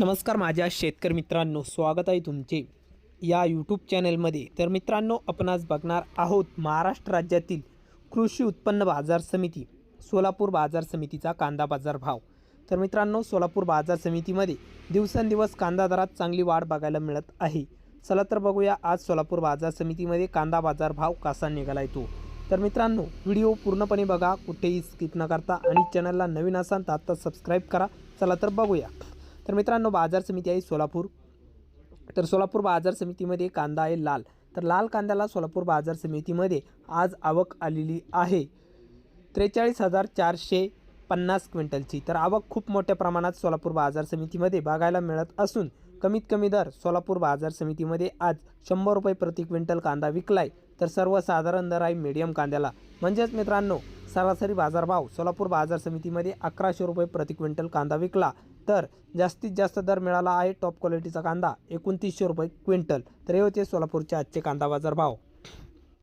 नमस्कार माझ्या शेतकरी मित्रांनो स्वागत आहे तुमचे या यूट्यूब चॅनलमध्ये तर मित्रांनो आपण आज बघणार आहोत महाराष्ट्र राज्यातील कृषी उत्पन्न बाजार समिती सोलापूर बाजार समितीचा कांदा बाजार भाव. तर मित्रांनो सोलापूर बाजार समितीमध्ये दिवसेंदिवस कांदा दरात चांगली वाढ बघायला मिळत आहे. चला तर बघूया आज सोलापूर बाजार समितीमध्ये कांदा बाजार भाव कसा निघाला येतो तर मित्रांनो व्हिडिओ पूर्णपणे बघा कुठेही स्किप न करता आणि चॅनलला नवीन असाल तर आत्ता सबस्क्राईब करा. चला तर बघूया. तर मित्रांनो बाजार समिती आहे सोलापूर. तर सोलापूर बाजार समितीमध्ये कांदा आहे लाल. तर लाल कांद्याला सोलापूर बाजार समितीमध्ये आज आवक आलेली आहे. त्रेचाळीस हजार चारशे पन्नास क्विंटलची. तर आवक खूप मोठ्या प्रमाणात सोलापूर बाजार समितीमध्ये बघायला मिळत असून कमीत कमी दर सोलापूर बाजार समितीमध्ये आज शंभर रुपये प्रति क्विंटल कांदा विकलाय. तर सर्वसाधारण दर आहे मीडियम कांद्याला. म्हणजेच मित्रांनो सरासरी बाजारभाव सोलापूर बाजार समितीमध्ये अकराशे रुपये प्रति क्विंटल कांदा विकला. तर जास्तीत जास्त दर मिळाला आहे टॉप क्वालिटीचा कांदा एकोणतीसशे रुपये क्विंटल. तर हे होते सोलापूरचे आजचे कांदा बाजार भाव.